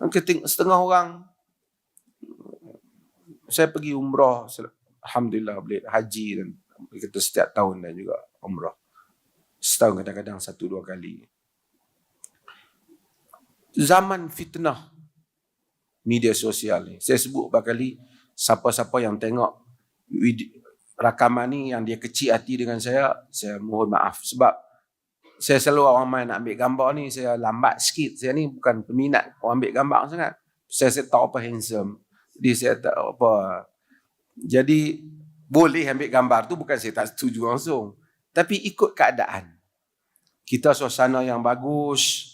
Keting, setengah orang saya pergi umrah. Alhamdulillah boleh haji dan kita setiap tahun dan juga umrah. Setahun kadang-kadang satu dua kali. Zaman fitnah media sosial ni. Saya sebut beberapa kali siapa-siapa yang tengok rakaman ni yang dia kecil hati dengan saya saya mohon maaf. Sebab saya selalu orang main nak ambil gambar ni saya lambat sikit saya ni bukan peminat orang ambil gambar sangat saya, saya tahu apa handsome jadi saya tak apa. Jadi boleh ambil gambar tu bukan saya tak setuju langsung. Tapi ikut keadaan. Kita suasana yang bagus.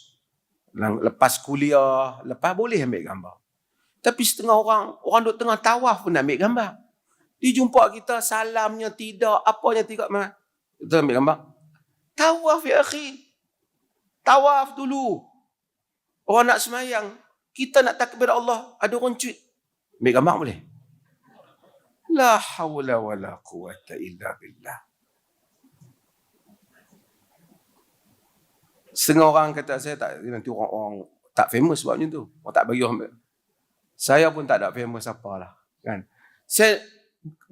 Lepas kuliah. Lepas boleh ambil gambar. Tapi setengah orang, orang duduk tengah tawaf pun nak ambil gambar. Dia jumpa kita, salamnya tidak, apanya tidak. Kita ambil gambar. Tawaf ya akhi. Tawaf dulu. Orang nak semayang. Kita nak takbir Allah. Ada orang cuit. Ambil gambar boleh? La hawla wa la quwata illa billah. Setengah orang kata saya tak nanti orang, orang tak famous sebab macam tu. Orang tak bagi orang. Saya pun tak ada famous apalah. Kan? Saya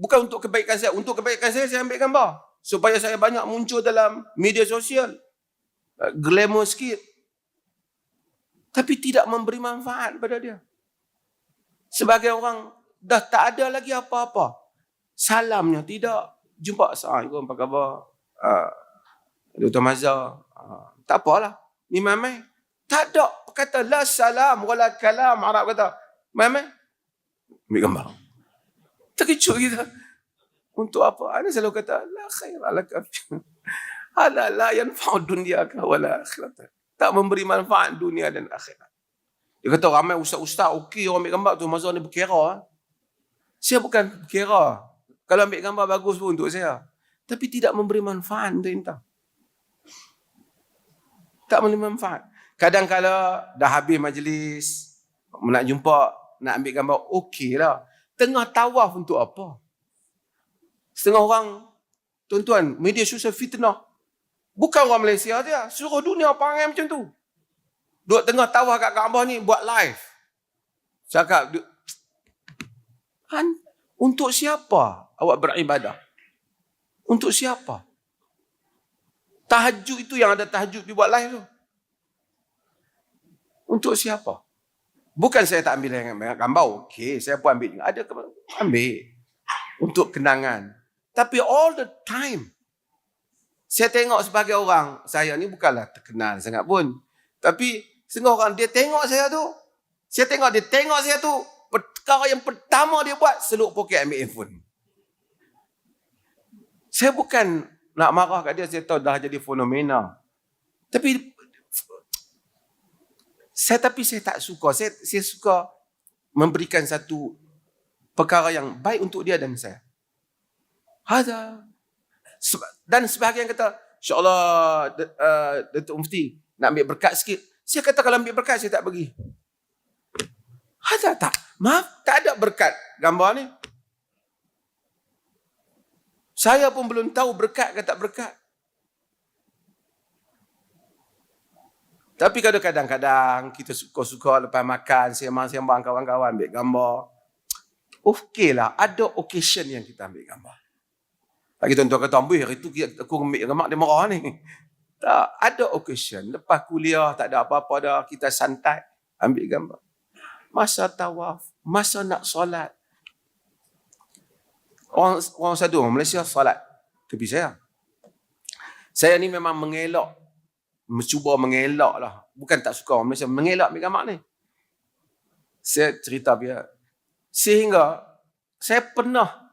bukan untuk kebaikan saya, untuk kebaikan saya saya ambil gambar supaya saya banyak muncul dalam media sosial. Glamour sikit. Tapi tidak memberi manfaat pada dia. Sebagai orang dah tak ada lagi apa-apa. Salamnya tidak. Jumpa Assalamualaikum apa khabar? Uh, Dr. Mazhar. Uh, tak apalah. Ni mamai. Tak ada. Kata la salam wala kalam. Arab kata. Mamai. Ambil gambar. Terkejut kita. Untuk apa? Ana selalu kata la khair ala kafir. Ala la yanfa'u dunia wala akhirat. Tak memberi manfaat dunia dan akhirat. Dia kata ramai ustaz-ustaz okey orang ambil gambar tu masa ni berkira. Ha? Saya bukan berkira. Kalau ambil gambar bagus pun untuk saya. Tapi tidak memberi manfaat untuk entah. Tak memberi manfaat. Kadang kala dah habis majlis, nak jumpa, nak ambil gambar, okey lah. Tengah tawaf untuk apa? Setengah orang, tuan-tuan, media sosial fitnah. Bukan orang Malaysia saja, seluruh dunia panggil macam tu. Duduk tengah tawah kat Kaabah ni buat live. Cakap, Han, untuk siapa awak beribadah? Untuk siapa? Tahajud itu yang ada tahajud dibuat live tu. Untuk siapa? Bukan saya tak ambil yang gambar. Okey, saya pun ambil. Ada ambil. Untuk kenangan. Tapi all the time. Saya tengok sebagai orang. Saya ni bukanlah terkenal sangat pun. Tapi Setengah orang dia tengok saya tu. Saya tengok dia tengok saya tu. Perkara yang pertama dia buat, seluk poket ambil handphone. Saya bukan nak marah kat dia, saya tahu dah jadi fenomena. Tapi saya tapi saya tak suka. Saya, saya suka memberikan satu perkara yang baik untuk dia dan saya. Ada. Dan sebahagian kata, insyaAllah uh, Datuk Mufti nak ambil berkat sikit. Saya kata kalau ambil berkat, saya tak pergi. Ada tak? Maaf, tak ada berkat gambar ni. Saya pun belum tahu berkat ke tak berkat. Tapi kadang-kadang kita suka-suka lepas makan, sembang-sembang kawan-kawan ambil gambar. Okeylah, ada occasion yang kita ambil gambar. Lagi tuan-tuan kata, ambil hari tu aku ambil gambar dia marah ni. Tak, ada occasion. Lepas kuliah, tak ada apa-apa dah. Kita santai, ambil gambar. Masa tawaf, masa nak solat. Orang, orang satu, orang Malaysia solat. Tapi saya. Saya ni memang mengelak. Mencuba mengelak lah. Bukan tak suka orang Malaysia. Mengelak ambil gambar ni. Saya cerita biar. Sehingga, saya pernah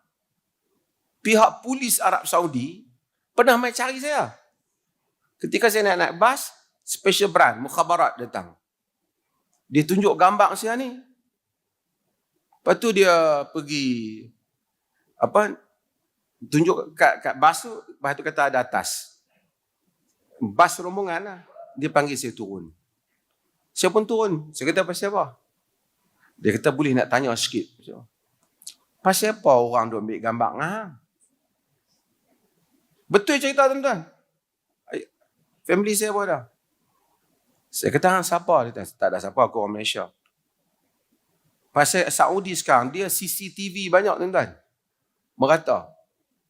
pihak polis Arab Saudi pernah main cari saya. Ketika saya nak naik bas, special brand, mukhabarat datang. Dia tunjuk gambar saya ni. Lepas tu dia pergi, apa, tunjuk kat, kat bas tu, lepas tu kata ada atas. Bas rombongan lah. Dia panggil saya turun. Saya pun turun. Saya kata, pasal apa? Dia kata, boleh nak tanya sikit. Pasal apa orang duk ambil gambar? Ha? Betul cerita tuan-tuan. Family saya pun ada. Saya kata, siapa? Dia kata, tak ada siapa, aku orang Malaysia. Pasal Saudi sekarang, dia CCTV banyak tuan-tuan. Merata.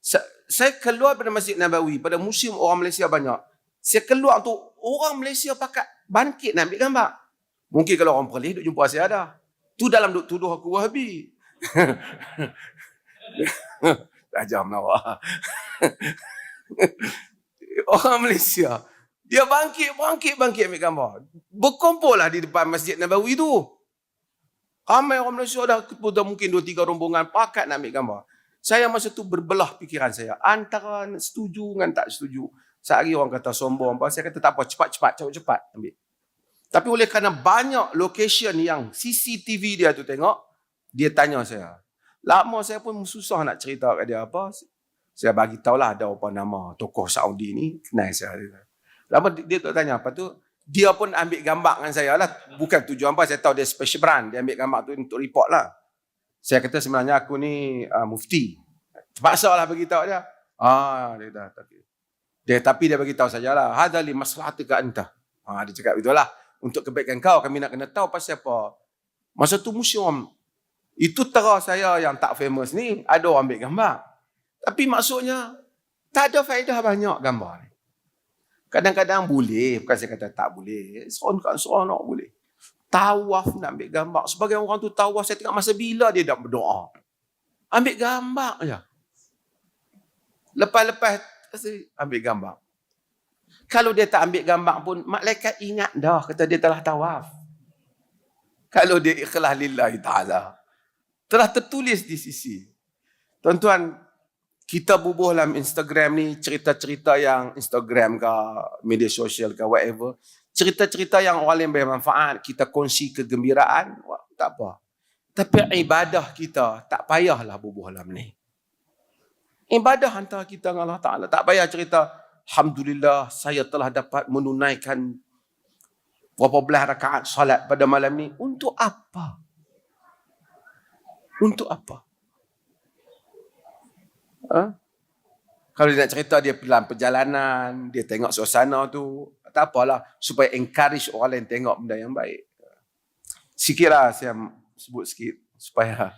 Sa- saya keluar pada Masjid Nabawi, pada musim orang Malaysia banyak. Saya keluar tu, orang Malaysia pakat bangkit nak ambil gambar. Mungkin kalau orang Perlis duk jumpa saya ada. Tu dalam duk tuduh aku wahabi. Tajam nawak. orang Malaysia. Dia bangkit, bangkit, bangkit ambil gambar. Berkumpul lah di depan Masjid Nabawi tu. Ramai orang Malaysia dah dah mungkin dua tiga rombongan pakat nak ambil gambar. Saya masa tu berbelah fikiran saya. Antara setuju dengan tak setuju. Sehari orang kata sombong. Saya kata tak apa, cepat-cepat, cepat-cepat ambil. Tapi oleh kerana banyak location yang CCTV dia tu tengok, dia tanya saya. Lama saya pun susah nak cerita kat dia apa. Saya bagi tahulah ada apa nama tokoh Saudi ni. Kenal saya. Lama dia tu tanya apa tu. Dia pun ambil gambar dengan saya lah. Bukan tujuan apa. Saya tahu dia special brand. Dia ambil gambar tu untuk report lah. Saya kata sebenarnya aku ni uh, mufti. Terpaksa lah beritahu dia. Ah, dia dah tak. Dia tapi dia beritahu sajalah. Hada li maslahatika anta. Ah, dia cakap itulah. Untuk kebaikan kau kami nak kena tahu pasal apa. Masa tu museum. Itu tera saya yang tak famous ni ada orang ambil gambar. Tapi maksudnya tak ada faedah banyak gambar ni. Kadang-kadang boleh, bukan saya kata tak boleh. Seronok-seronok boleh. Tawaf nak ambil gambar. Sebagai orang tu tawaf, saya tengok masa bila dia dah berdoa. Ambil gambar je. Lepas-lepas, ambil gambar. Kalau dia tak ambil gambar pun, malaikat ingat dah kata dia telah tawaf. Kalau dia ikhlas lillahi ta'ala. Telah tertulis di sisi. Tuan-tuan, kita bubuh dalam Instagram ni cerita-cerita yang Instagram ke media sosial ke whatever. Cerita-cerita yang orang lain bermanfaat kita kongsi kegembiraan wah, tak apa. Tapi ibadah kita tak payahlah bubuh dalam ni. Ibadah antara kita dengan Allah Ta'ala. Tak payah cerita Alhamdulillah saya telah dapat menunaikan berapa belah rakaat salat pada malam ni. Untuk apa? Untuk apa Ha? Kalau dia nak cerita dia dalam perjalanan, dia tengok suasana tu, tak apalah supaya encourage orang lain tengok benda yang baik. Sikitlah saya sebut sikit supaya